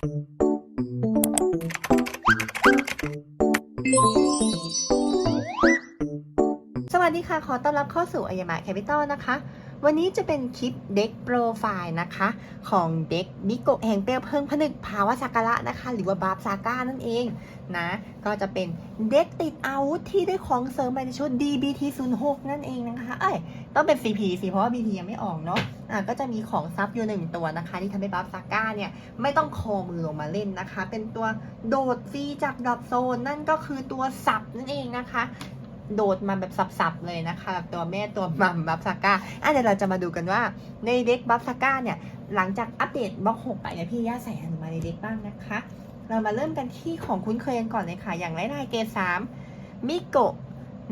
สวัสดีค่ะ ขอต้อนรับเข้าสู่อายามะแคปิตอลนะคะ วันนี้จะเป็นคลิปเด็กโปรไฟล์นะคะ ของเด็กนิโกแห่งเปลวเพลิงผนึกภาวะสักระนะคะ หรือว่าบาบซาก้านั่นเองนะ ก็จะเป็นเด็กติดอาวุธที่ได้ของเสริมไปในชุด DBT 0 6 นั่นเองนะคะ เอ้ย ต้องเป็น CP สิเพราะว่า BT ยังไม่ออกเนาะ อะก็จะมีของซับอยู่หนึ่งตัวนะคะ ที่ทำให้บัฟซาก้าเนี่ยไม่ต้องคอมือลงมาเล่นนะคะ เป็นตัวโดดฟรีจากดรอปโซนนั่นก็คือตัวสับนั่นเองนะคะ โดดมาแบบสับๆเลยนะคะแบบตัวแม่ตัวมัมบัฟซาก้าอะเดี๋ยวเราจะมาดูกันว่าในเด็กบัฟซาก้าเนี่ยหลังจากอัปเดตบล็อกหกไปเนี่ยพี่ย่าใส่อันมาในเด็กบ้างนะคะ เรามาเริ่มกันที่ของคุ้นเคยกันก่อนเลยค่ะ อย่างไรายเกสามมิโกะ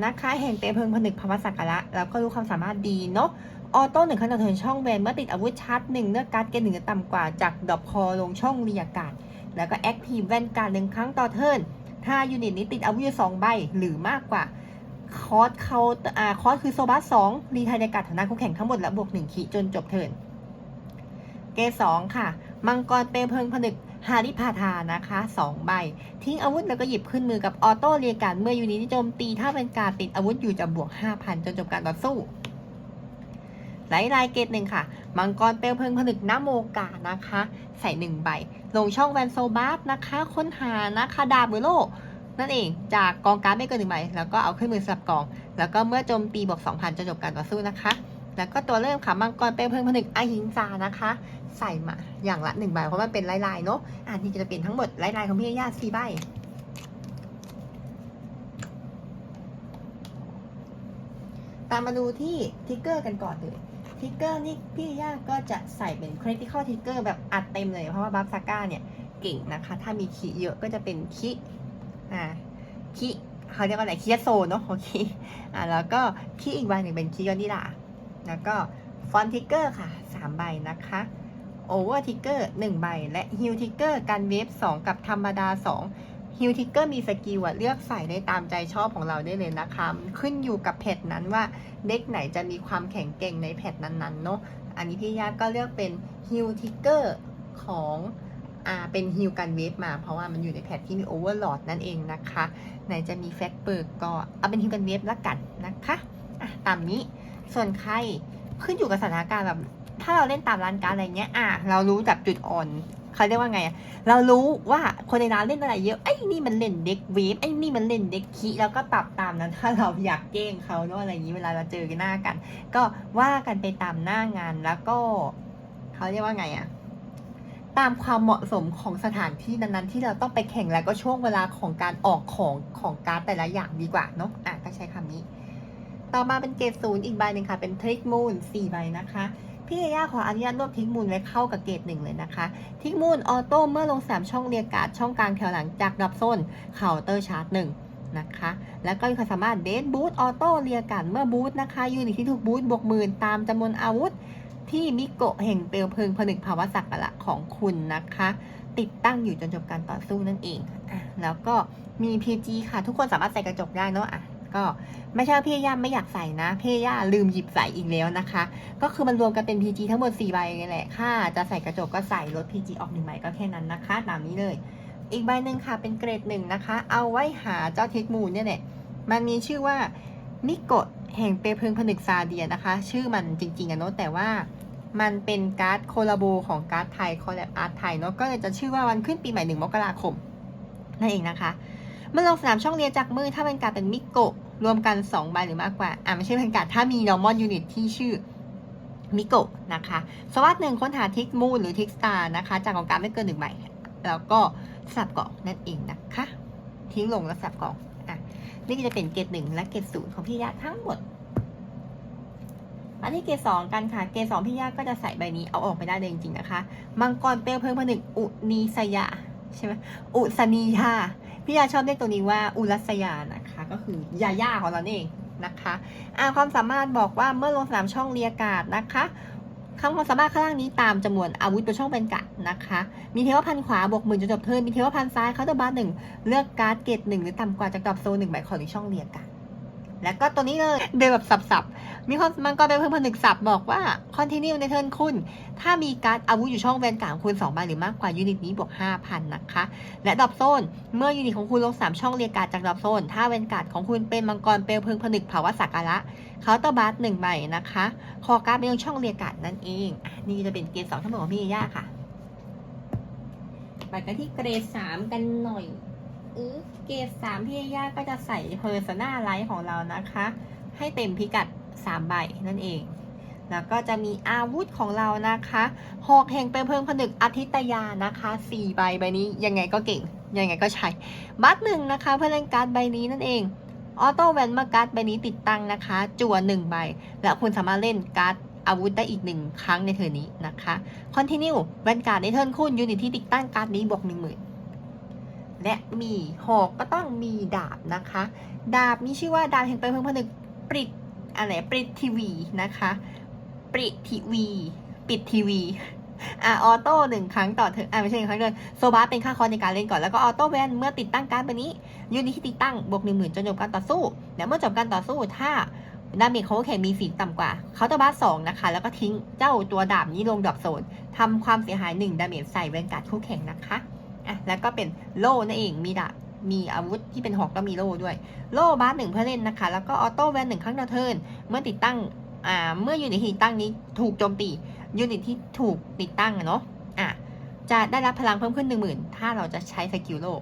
นะคะแห่งเตเพิงผนึกภาวะสักระแล้วก็รู้ความสามารถดีเนาะ ออโต้หนึ่งขณะเทิร์นช่องแวนเมื่อติดอาวุธชาร์จหนึ่งเลือกการ์ดเกณฑ์หนึ่งต่ำกว่าจากดอกคอลงช่องเรียกการ์ดแล้วก็แอคทีฟแวนการ์ดหนึ่งครั้งต่อเทิร์นถ้ายูนิตนี้ติดอาวุธสองใบหรือมากกว่าคอร์สเขาอ่าคอร์สคือโซบัสสองรีไทายในการฐานะคู่แข่งทั้งหมดและบวกหนึ่งขีจนจบเทิร์นเกสองค่ะ มังกรเปลเพลิงผนึกฮาริพาธานะคะสองใบ ทิ้งอาวุธแล้วก็หยิบขึ้นมือกับออโต้เรียการเมื่อยูนิตโจมตีถ้าเป็นการติดอาวุธอยู่จะบวก 5,000 จนจบการต่อสู้ ไลท์ลน์เกตหนึ่งค่ะ มังกรเปลวเพลิงผนึกน้ำโมกานะคะ ใส่หนึ่งใบ ลงช่องแวนโซบาสนะคะ ค้นหานะคะดาบเบโลนั่นเองจากกองการ์ดไม่เกินหนึ่งใบแล้วก็เอาขึ้นมือสลับกอง แล้วก็เมื่อโจมตีบวก2,000จนจบการต่อสู้นะคะ แล้วก็ตัวเริ่มค่ะมังกรเปลวเพลิงผนึกอหิงซานะคะ ใส่มาอย่างละหนึ่งใบเพราะมันเป็นลายลายๆเนาะอ่าที่จะเป็นทั้งหมดลายลายๆของพี่ย่าสี่ใบตามมาดูที่ทิกเกอร์กันก่อนเลย ทิกเกอร์นี่พี่ย่าก็จะใส่เป็นคริติคอลทิกเกอร์แบบอัดเต็มเลย เพราะว่าบัฟซาก้าเนี่ยเก่งนะคะ ถ้ามีคีเยอะก็จะเป็นคีอ่าคีเขาเรียกว่าอะไรคีโซเนาะโอเคอ่าแล้วก็คีอีกใบหนึ่งเป็นคียอนิลาแล้วก็ฟอนทิกเกอร์ค่ะสามใบนะคะโอเวอร์ทิกเกอร์หนึ่งใบ และฮิลทิกเกอร์กันเวฟสองกับธรรมดาสอง ฮิลทิกเกอร์มีสกิลอะเลือกใส่ได้ตามใจชอบของเราได้เลยนะคะ ขึ้นอยู่กับเพจนั้นว่าเด็กไหนจะมีความแข็งเก่งในแพทนั้นๆเนาะอันนี้พี่ยาก็เลือกเป็นฮิลทิกเกอร์ของอ่าเป็นฮิลกันเวฟมาเพราะว่ามันอยู่ในแพทที่มีโอเวอร์ o อดนั่นเองนะคะ ไหนจะมีแฟกเบิร์กก็เอาเป็นฮิลกันเวฟละกันนะคะอะตามนี้ส่วนใครขึ้นอยู่กับสถานการณ์แบบถ้าเราเล่นตามร้านการอะไรเงี้ยอะเรารู้จักจุดอ่อน เขาเรียกว่าไงอะเรารู้ว่าคนในร้านเล่นอะไรเยอะ ไอ้นี่มันเล่นเด็กเวฟไอ้นี่มันเล่นเด็กคีแล้วก็ปรับตามนั้น ถ้าเราอยากเก้งเขาเนอะอะไรอย่างนี้เวลาเราเจอกันหน้ากัน ก็ว่ากันไปตามหน้างานแล้วก็เขาเรียกว่าไงอะตามความเหมาะสมของสถานที่นั้นๆที่เราต้องไปแข่งแล้วก็ช่วงเวลาของการออกของของการแต่ละอย่างดีกว่าเนาะอะก็ใช้คำนี้ ต่อมาเป็นเกรดศูนย์อีกใบหนึ่งค่ะ เป็นทริกมูนสี่ใบนะคะ พี่เอย่าขออนุญาตรวบทิกมูลไว้เข้ากับเกรดหนึ่งเลยนะคะ ทิกมูลออโต้เมื่อลงสามช่องเรียกาดช่องกลางแถวหลังจากดับโซนเคาน์เตอร์ชาร์จหนึ่งนะคะ แล้วก็มีความสามารถเดทบูทออโต้เรียกาดเมื่อบูทนะคะยูนิตที่ถูกบูทบวกหมื่นตามจำนวนอาวุธ ที่มิโกะแห่งเปลวเพลิงผนึกภาวะสักการะของคุณนะคะ ติดตั้งอยู่จนจบการต่อสู้นั่นเอง แล้วก็มี PG ค่ะทุกคนสามารถใส่กระจกได้เนาะอะ ก็ไม่ใช่ว่าพี่ย่าไม่อยากใส่นะพี่ย่าลืมหยิบใส่อีกแล้วนะคะ ก็คือมันรวมกันเป็น PG ทั้งหมด4ใบนี่แหละค่าจะใส่กระจกก็ใส่ลด PG ออกหนึ่งใบก็แค่นั้นนะคะ ตามนี้เลย อีกใบหนึ่งค่ะเป็นเกรดหนึ่งนะคะ เอาไว้หาเจ้าเทคมูลเนี่ยแหละมันมีชื่อว่ามิโกะแห่งเปลวเพิงผนึกซาเดียนะคะ ชื่อมันจริงๆอะเนาะแต่ว่ามันเป็นการ์ดโคลาโบของการ์ดไทยคอลแลบอาร์ตไทยเนาะก็เลยจะชื่อว่าวันขึ้นปีใหม่หนึ่งมกราคมนั่นเองนะคะ เมื่อลงสนามช่องเรียนจากมือถ้าเป็นการเป็นมิโกะรวมกัน 2 ใบหรือมากกว่า อ่าไม่ใช่เป็นการถ้ามี normal unit ที่ชื่อมิโกะนะคะ สวัสดหนึ่งค้นหาทิกมูนหรือทิกสตาร์นะคะ จากของการไม่เกินหนึ่งใบแล้วก็สลับกล่องนั่นเองนะคะ ทิ้งลงแล้วสลับกล่องอะนี่ก็จะเป็นเกรดหนึ่งและเกรดศูนย์ของพี่ยาทั้งหมดอันนี้เกรดสองกันค่ะ เกรดสองพี่ยาก็จะใส่ใบนี้เอาออกไปได้เลยจริงๆนะคะ มังกรเปลวเพลิงผนึกอุนีสยาใช่ไหมอุสนียา พี่ยาชอบเรียกตัวนี้ว่าอุรัสยานะคะ ก็คือยาย่าของเราเองนะคะอ่าความสามารถบอกว่าเมื่อลงสนามช่องเรียกาศนะคะคำความสามารถข้างล่างนี้ตามจำนวนอาวุธบนช่องเป็นกะนะคะ มีเทวพันขวาบวกหมื่นจนจบเทิร์นมีเทวพันซ้ายเคาน์เตอร์บาร์หนึ่งเลือกการ์ดเกตหนึ่งหรือต่ำกว่าจากดรอปโซนหนึ่งใบของในช่องเรียกาศ แล้วก็ตัวนี้เลยเดินแบบสับๆมีความมันก็เป็นเพิ่มผนึกสับบอกว่า continue ในเทิร์นคุณ ถ้ามีการอาวุธอยู่ช่องแวนการ์ดของคุณ2ใบหรือมากกว่ายูนิตนี้บวก 5,000 นะคะ และดรอปโซน เมื่อยูนิตของคุณลง 3 ช่องเรียงการ์ดจากดรอปโซน ถ้าแวนการ์ของคุณเป็นมังกรเปลวเพลิงผนึกเผาวสักการะเคาน์เตอร์บาร์หนึ่งใบนะคะ คอการ์ดเป็นช่องเรียงการ์ดนั่นเอง นี่จะเป็นเกรดสองทั้งหมดของพี่ย่าค่ะไปกันที่เกรดสามกันหน่อย อือเกรดสามพี่ย่าก็จะใส่เพอร์ซนาไลท์ของเรานะคะ ให้เต็มพิกัด3ใบนั่นเอง แล้วก็จะมีอาวุธของเรานะคะหอกแห่งเปลวเพลิงผนึกอาทิตยานะคะ4ใบใบนี้ยังไงก็เก่ง ยังไงก็ใช้ บัตหนึ่งนะคะ เพื่อเล่นการ์ดใบนี้นั่นเองออโต้แวนมื่อการ์ดใบนี้ติดตั้งนะคะ จั่ว1ใบ และคุณสามารถเล่นการ์ดอาวุธได้อีกหนึ่งครั้งในเทิร์นี้นะคะคอนติเนียแวนการ์ดในเทิร์นคุณยูนิตที่ติดตั้งการ์ดนี้บวกหนึ่งหมื่น และมีหอกก็ต้องมีดาบนะคะ ดาบมีชื่อว่าดาบแห่งเปลวเพิงผนึกปริดอะไรปริดทีวีนะคะปริดทีวี ปิดทีวีอะออโต้หนึ่งครั้งต่อเธออะไม่ใช่หนึ่งครั้งเลยโซบาเป็นค่าคอในการเล่นก่อนแล้วก็ออโต้แวนเมื่อติดตั้งการ์ดใบนี้ยูนิตที่ติดตั้งบวกหนึ่งหมื่นจนจบการต่อสู้และเมื่อจบการต่อสู้ถ้าดาเมจเขาแข่งมีสีต่ำกว่าเขาน์เตอร์บาสสองนะคะ แล้วก็ทิ้งเจ้าตัวดาบนี้ลงดรอปโซนทำความเสียหายหนึ่งดาเมจใส่แวนการ์ดคู่แข่งนะคะ อะแล้วก็เป็นโล่นั่นเองมีดาบมีอาวุธที่เป็นหอกก็มีโล่ด้วย โล่บาสหนึ่งเพื่อเล่นนะคะ แล้วก็ออโต้แวนหนึ่งครั้งต่อเทิร์นเมื่อติดตั้งอ่าเมื่อยูนิตที่ติดตั้งนี้ถูกโจมตียูนิตที่ถูกติดตั้งเนาะอะจะได้รับพลังเพิ่มขึ้นหนึ่งหมื่นถ้าเราจะใช้สกิลโล่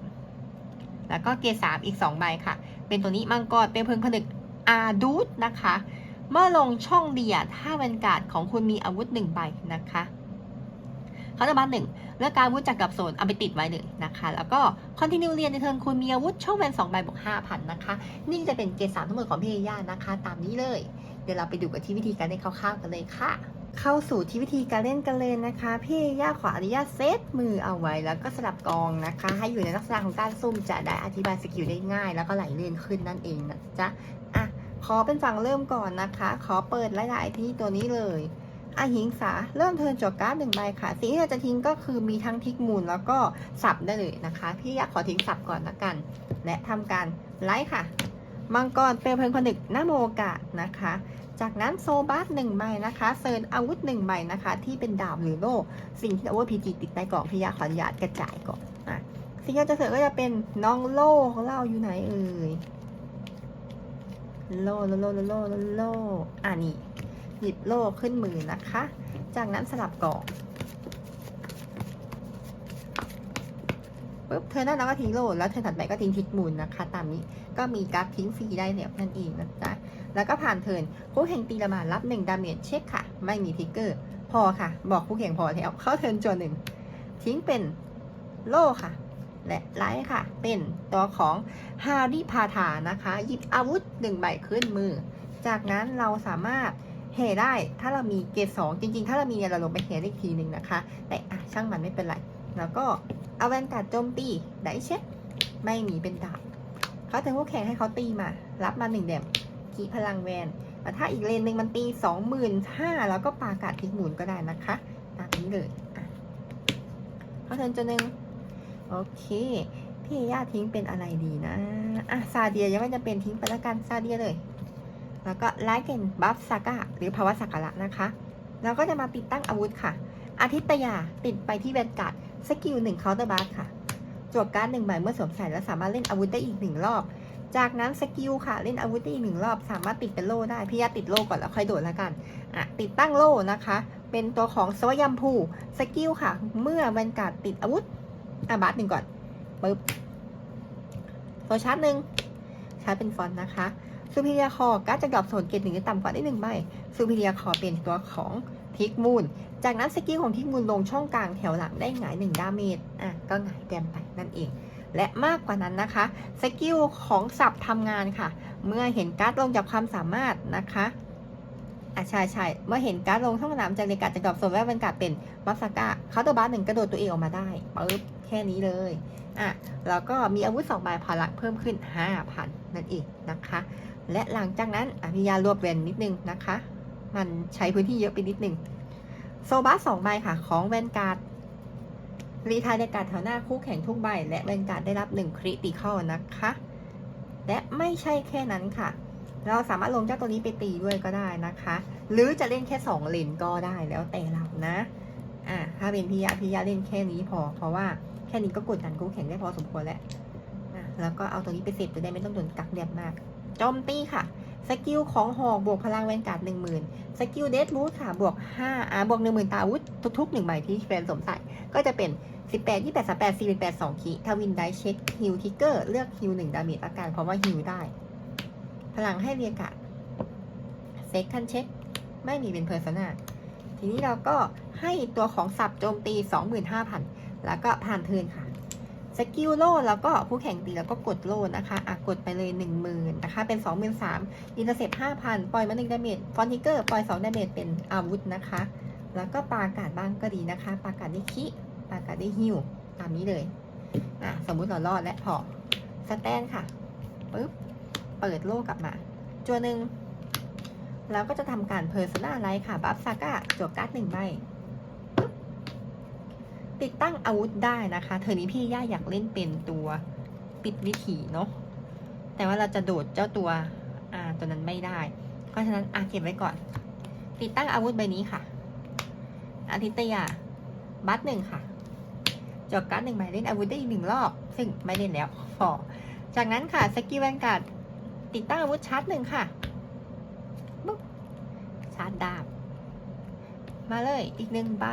แล้วก็เกรดสามอีกสองใบค่ะ เป็นตัวนี้มังกรเป็นเพิงผนึกอาดูดนะคะ เมื่อลงช่องเดียถ้าแวนการ์ดของคุณมีอาวุธหนึ่งใบนะคะ เขาจะมาหนึ่งเลือกการวุธจากกับโซนเอาไปติดไว้เลยนะคะ แล้วก็คอนติเนียเรียนในเทิร์นคุณมีอาวุธช่องแวนสองใบบวกห้าพันนะคะ นี่จะเป็นเกรดสามทั้งหมดของพี่เอย่านะคะ ตามนี้เลย เดี๋ยวเราไปดูกันที่วิธีการเล่นคร่าวๆกันเลยค่ะ เข้าสู่ที่วิธีการเล่นกันเลยนะคะ พี่ย่าขออนุญาตเซตมือเอาไว้แล้วก็สลับกองนะคะ ให้อยู่ในลักษณะของการซุ่มจะได้อธิบายสกิลได้ง่าย แล้วก็ไหลเลื่อนขึ้นนั่นเองนะจ๊ะอะขอเป็นฝั่งเริ่มก่อนนะคะ ขอเปิดหลายๆที่ตัวนี้เลย อหิงสาเริ่มเทิร์นจวการ์ดหนึ่งใบค่ะสิ่งที่เราจะทิ้งก็คือมีทั้งทิกมูลแล้วก็สับได้เลยนะคะพี่อยากขอทิ้งสับก่อนละกัน และทำการไลฟ์ค่ะมังกรเปลวเพลิงผนึกหน้าโมกะนะคะ จากนั้นโซบัสหนึ่งใบนะคะเซิร์นอาวุธหนึ่งใบนะคะ ที่เป็นดาบหรือโล่สิ่งที่โอเวอร์พีจีติดในกล่องพิยาขออนุญาตกระจายก่อนอะสิ่งที่จะเสิร์ฟก็จะเป็นน้องโล่ของเราอยู่ไหนเอ่ยโล่โล่โล่โล่โล่โล่อะนี่ ยิบโล่ขึ้นมือนะคะ จากนั้นสลับกล่องปุ๊บเธอหน้าเราก็ทิ้งโล่แล้วเธอถัดไปก็ทิ้งทิกมูลนะคะ ตามนี้ก็มีการ์ดทิ้งฟรีได้แล้วนั่นเองนะจ๊ะแล้วก็ผ่านเทิร์นคู่แข่งตีละมารับหนึ่งดาเมจเช็คค่ะ ไม่มีทิกเกอร์ พอค่ะ บอกคู่แข่งพอแล้วเข้าเทิร์นจวนหนึ่งทิ้งเป็นโล่ค่ะ และไลท์ค่ะ เป็นตัวของฮาริพาธานะคะ หยิบอาวุธหนึ่งใบขึ้นมือ จากนั้นเราสามารถ เฮได้ถ้าเรามีเกรดสองจริง ๆ ถ้าเรามีเนี่ยเราลงไปเฮได้อีกทีหนึ่งนะคะ แต่อะช่างมันไม่เป็นไร แล้วก็เอาแวนการ์ดโจมตีได้เช็คไม่มีเป็นดาบเขาถึงคู่แข่งให้เขาตีมา รับมาหนึ่งเดมขีพลังแวนแต่ถ้าอีกเลนหนึ่งมันตีสองหมื่นห้าแล้วก็ปากาศทิ้งหมุนก็ได้นะคะตามนี้เลยเขาเทิร์นจนหนึ่งโอเคพี่ย่าทิ้งเป็นอะไรดีนะ อะซาเดียยังไม่จะเป็นทิ้งไปล้วกันซาเดียเลย แล้วก็ไลเกนบัฟซากะหรือภาวะสักระนะคะ แล้วก็จะมาติดตั้งอาวุธค่ะ อาทิตยาติดไปที่แวนการ์ดสกิลหนึ่งเคาน์เตอร์บัฟค่ะจวบการ์ดหนึ่งใบเมื่อสวมใส่แล้วสามารถเล่นอาวุธได้อีกหนึ่งรอบ จากนั้นสกิลค่ะเล่นอาวุธได้อีกหนึ่งรอบ สามารถติดเป็นโล่ได้พี่ยาติดโล่ก่อนแล้วค่อยโดดแล้วกันอะติดตั้งโล่นะคะ เป็นตัวของสวยัมพูสกิลค่ะ เมื่อแวนการ์ดติดอาวุธอะบาสหนึ่งก่อนปึ๊บตัวชาร์จหนึ่งชาร์จเป็นฟอนต์นะคะ ซูพิเรียคอการ์ดจะดรอปโซนเกตหนึ่งต่ำกว่าได้หนึ่งใบซูพิเรียคอเป็นตัวของทิกมูล จากนั้นสกิลของทิกมูลลงช่องกลางแถวหลังได้หงายหนึ่งดาเมจอะก็หงายแดมไปนั่นเอง และมากกว่านั้นนะคะสกิลของสับทำงานค่ะ เมื่อเห็นการ์ดลงจากความสามารถนะคะอะใช่ใช่เมื่อเห็นการ์ดลงช่องสนามจากเลกาจะดรอปโซนแวบเป็นการ์ดเป็นบัฟซาก้าเขาตัวบ้าสหนึ่งกระโดดตัวเองออกมาได้ปึ๊บแค่นี้เลยอะแล้วก็มีอาวุธสองใบพลังเพิ่มขึ้น5,000นั่นเองนะคะ และหลังจากนั้นอภิยารวบเวนนิดนึงนะคะ มันใช้พื้นที่เยอะไปนิดนึงโซบัสสองใบค่ะ ของแวนการ์ดรีทายในการแถวหน้าคู่แข่งทุกใบ และแวนการ์ดได้รับ1คริติคอลนะคะ และไม่ใช่แค่นั้นค่ะ เราสามารถลงเจ้าตัวนี้ไปตีด้วยก็ได้นะคะ หรือจะเล่นแค่สองเลนก็ได้แล้วแต่เรานะอ่าถ้าเป็นพี่ยาพี่ยาเล่นแค่นี้พอ เพราะว่าแค่นี้ก็กดดันคู่แข่งได้พอสมควรแล้วอะแล้วก็เอาตัวนี้ไปเสร็จจะได้ไม่ต้องโดนกักเรียบมาก โจมตีค่ะ สกิลของหอกบวกพลังแวนการ์ดหนึ่งหมื่นสกิลเดดบูทค่ะ บวกห้าอ่าบวกหนึ่งหมื่นตาอาวุธทุกๆหนึ่งใบที่แฟนสมใส่ ก็จะเป็นสิบแปดยี่แปดสามแปดสี่แปดสองคีถ้าวินได้เช็คฮิลทิกเกอร์เลือกฮิลหนึ่งดาเมจอาการเพราะว่าฮิลได้ พลังให้เรียกาดเซ็กคันเช็คไม่มีเป็นเพอร์ซนาทีนี้เราก็ให้ตัวของสับโจมตี 25,000 แล้วก็ผ่านเทินค่ะ สกิลโลแล้วก็ผู้แข่งตีแล้วก็กดโล่นะคะอะกดไปเลย 10,000นะคะเป็น 23,000อินเตอร์เซ็ป5,000 ปล่อยมา1ดาเมจฟอนติเกอร์ปล่อย2ดาเมจเป็นอาวุธนะคะ แล้วก็ปาอากาศบ้างก็ดีนะคะ ปาอากาศได้คิปาอากาศได้ฮิวตามนี้เลยอะสมมุติเรารอดและพอสแตนค่ะปึ๊บเปิดโล่กลับมาจัวหนึ่งแล้วก็จะทำการเพอร์ซนาไลท์ค่ะ บัฟซาก้าจวการ์ดหนึ่งใบ ติดตั้งอาวุธได้นะคะ เธอนี้พี่ย่าอยากเล่นเป็นตัวปิดวิถีเนาะ แต่ว่าเราจะโดดเจ้าตัวอ่าตัวนั้นไม่ได้ เพราะฉะนั้นอะเก็บไว้ก่อน ติดตั้งอาวุธใบนี้ค่ะอาทิตยา บัตหนึ่งค่ะจบการ์ดหนึ่งใบเล่นอาวุธได้อีกหนึ่งรอบ ซึ่งไม่เล่นแล้วพอจากนั้นค่ะสกิลแวนการ์ดติดตั้งอาวุธชาร์จหนึ่งค่ะปุ๊บชาร์จดาบ มาเลยอีกหนึ่งใบ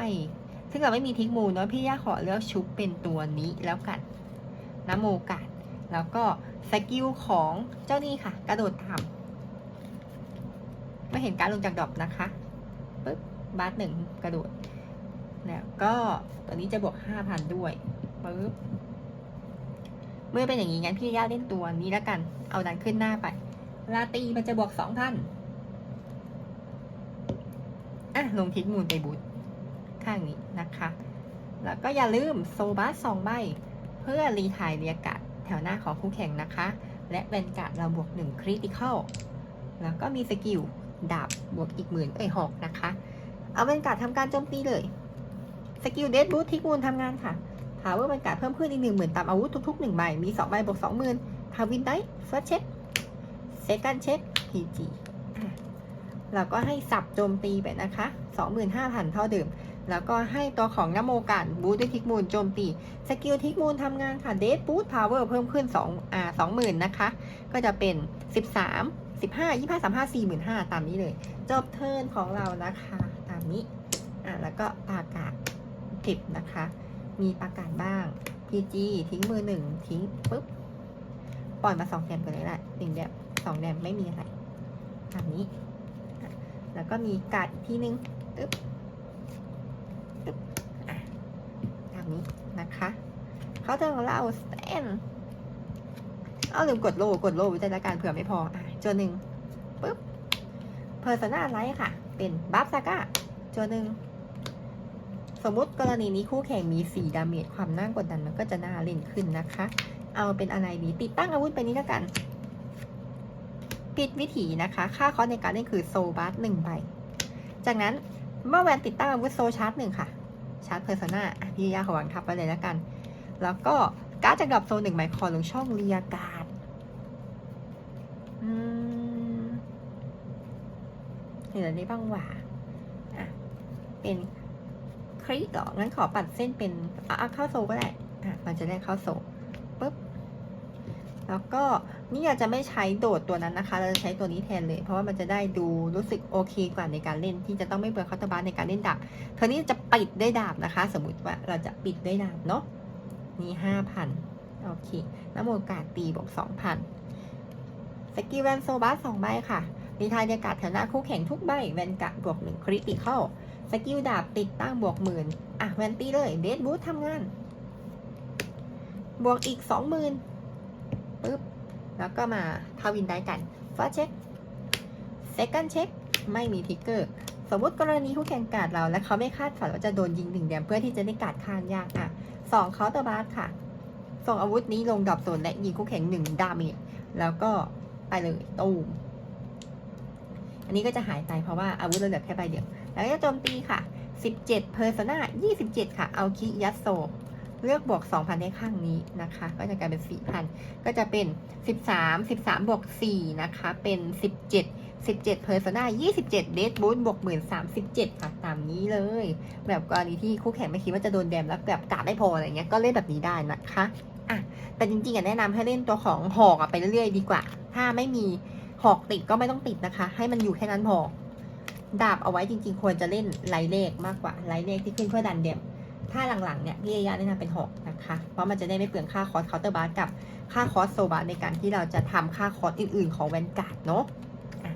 ซึ่งเราไม่มีทิกมูลเนาะพี่ย่าขอเลือกชุบเป็นตัวนี้แล้วกันน้ำโมกัดแล้วก็สกิลของเจ้านี่ค่ะ กระโดดตามไม่เห็นการลงจากดอปนะคะปึ๊บบาสหนึ่งกระโดดแล้วก็ตัวนี้จะบวกห้าพันด้วยปึ๊บเมื่อเป็นอย่างนี้งั้นพี่ย่าเล่นตัวนี้แล้วกัน เอาดันขึ้นหน้าไปเวลาตีมันจะบวกสองพันอะลงทิกมูลไปบูท ข้างนี้นะคะ แล้วก็อย่าลืมโซบัสสองใบ เพื่อรีทายเรียกาดแถวหน้าของคู่แข่งนะคะ และแวนการ์ดเราบวกหนึ่งคริติคอลแล้วก็มีสกิลดาบบวกอีกหมื่นเอ้ยหกนะคะ เอาแวนการ์ดทำการโจมตีเลย สกิลเดดบูททิกมูลทำงานค่ะพาวเวอร์บรรยากาศเพิ่มขึ้นอีกหนึ่งหมื่นตามอาวุธทุกๆหนึ่งใบ มีสองใบบวกสองหมื่นทาวินได้เฟิร์สเช็คเซคันเช็คพีจีแล้วก็ให้สับโจมตีไปนะคะ สองหมื่นห้าพันเท่าเดิม แล้วก็ให้ตัวของนโมกันบูทด้วยทิกมูลโจมตี สกิลทิกมูลทำงานค่ะเดดบูทพาวเวอร์เพิ่มขึ้นสองอ่าสองหมื่นนะคะ ก็จะเป็นสิบสามสิบห้ายี่ห้าสามห้าสี่หมื่นห้าตามนี้เลย จบเทิร์นของเรานะคะ ตามนี้อ่าแล้วก็ปากกาศติดนะคะ มีประกาศบ้าง PG ทิ้งมือหนึ่งทิ้งปุ๊บปล่อยมาสองแดมกันเลยแหละหนึ่งแดมสองแดมไม่มีอะไรตามนี้ แล้วก็มีการ์ดอีกที่นึง ตึ๊บตึ๊บอะตามนี้นะคะเขาจะของเราสแตนเอาลืมกดโลกดโลวิจัยการเผื่อไม่พออะจนหนึ่งปุ๊บเพอร์ซนาไลท์ค่ะ เป็นบัฟซาก้าจนหนึ่งสมมุติกรณีนี้คู่แข่งมี 4 ดาเมจความน่ากดดันมันก็จะน่าเล่นขึ้นนะคะ เอาเป็นอะไรดีติดตั้งอาวุธไปนี้แล้วกันปิดวิถีนะคะ ค่าคอสในการเล่นคือโซบัสหนึ่งใบ จากนั้น เมื่อแวนติดตั้งอาวุธโซชาร์จหนึ่งค่ะ ชาร์จเพอร์ซนาพี่ยาขอวางทับไปเลยแล้วกัน แล้วก็การ์ดจากดรอปโซหนึ่งใบคอลงช่องเรียการ์ดอืมเหลือได้บ้างหว่าอะ เป็นคลิกเหรอ งั้นขอปัดเส้นเป็นอะเข้าโซก็ได้ อะ มันจะได้เข้าโซปุ๊บ แล้วก็ นี่อาจจะไม่ใช้โดดตัวนั้นนะคะ เราจะใช้ตัวนี้แทนเลย เพราะว่ามันจะได้ดูรู้สึกโอเคกว่าในการเล่นที่จะต้องไม่เบื่อคาร์ตบาร์ในการเล่นดาบเธอนี้จะปิดได้ดาบนะคะ สมมุติว่าเราจะปิดได้ดาบเนาะนี่ห้าพันโอเคน้ำโมกาสตีบอกสองพันสกิลแวนโซบัสสองใบค่ะรีทายเดียกาศแถวหน้าคู่แข่งทุกใบแวนกะบวกหนึ่งคริติเข้าสกิลดาบติดตั้งบวกหมื่นอะแวนตี้เลยเดดบูททำงาน บวกอีกสองหมื่นปึ๊บ แล้วก็มาทาวินได้กันฟาเช็คเซคันเช็คไม่มีทิกเกอร์ สมมติกรณีคู่แข่งการ์ดเรา และเขาไม่คาดฝันว่าจะโดนยิงหนึ่งแดมเพื่อที่จะได้การ์ดคานยากอะสองเคาน์เตอร์บาร์ค่ะ ส่งอาวุธนี้ลงดรอปโซนและยิงคู่แข่งหนึ่งดาเมจแล้วก็ไปเลยตูมอันนี้ก็จะหายไปเพราะว่าอาวุธเราเหลือแค่ใบเดียว แล้วก็โจมตีค่ะ 17 เพอร์ซนา27 ค่ะ เอาคิยัสโซ เลือกบวก 2,000ให้ข้างนี้นะคะ ก็จะกลายเป็น 4,000 ก็จะเป็น 13 13 บวก 4 นะคะ เป็น 17 17 Persona 27เดดบูทบวกหมื่น37ค่ะ ตามนี้เลย แบบกรณีที่คู่แข่งไม่คิดว่าจะโดนแดมแล้วแบบกาดไม่พออะไรเงี้ย ก็เล่นแบบนี้ได้นะคะอะแต่จริงๆอะแนะนำให้เล่นตัวของหอกอะไปเรื่อยๆดีกว่า ถ้าไม่มีหอกติดก็ไม่ต้องติดนะคะ ให้มันอยู่แค่นั้นพอดาบเอาไว้จริงๆ ควรจะเล่นไลเลขมากกว่าไลเลขที่ขึ้นเพื่อดันเดม ถ้าหลังๆเนี่ยพี่เอยาแนะนำเป็นหกนะคะ เพราะมันจะได้ไม่เปลืองค่าคอสเคาน์เตอร์บาร์กับค่าคอสโซบาร์ในการที่เราจะทำค่าคอสอื่นๆของแวนการ์ดเนาะ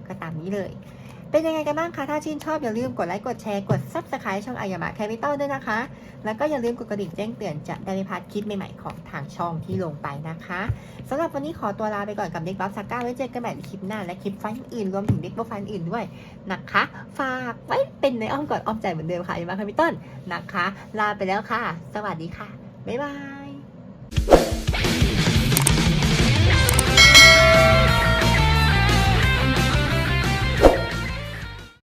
ก็ตามนี้เลย เป็นยังไงกันบ้างคะ ถ้าชื่นชอบอย่าลืมกดไลค์ กดแชร์ กด Subscribe ช่องอายามะแคปิตอลด้วยนะคะ แล้วก็อย่าลืมกดกระดิ่งแจ้งเตือนจะได้ไม่พลาดคลิปใหม่ๆของทางช่องที่ลงไปนะคะสำหรับวันนี้ขอตัวลาไปก่อนกับเด็กบัฟซาก้าไว้เจอกันใหม่ในคลิปหน้าและคลิปฟล์อื่นรวมถึงเด็กบัฟไฟล์อื่นด้วยนะคะ ฝากไว้เป็นในอ้อมกอดอ้อมใจเหมือนเดิมค่ะอายามะแคปิตอลนะคะ ลาไปแล้วค่ะ สวัสดีค่ะบ๊ายบาย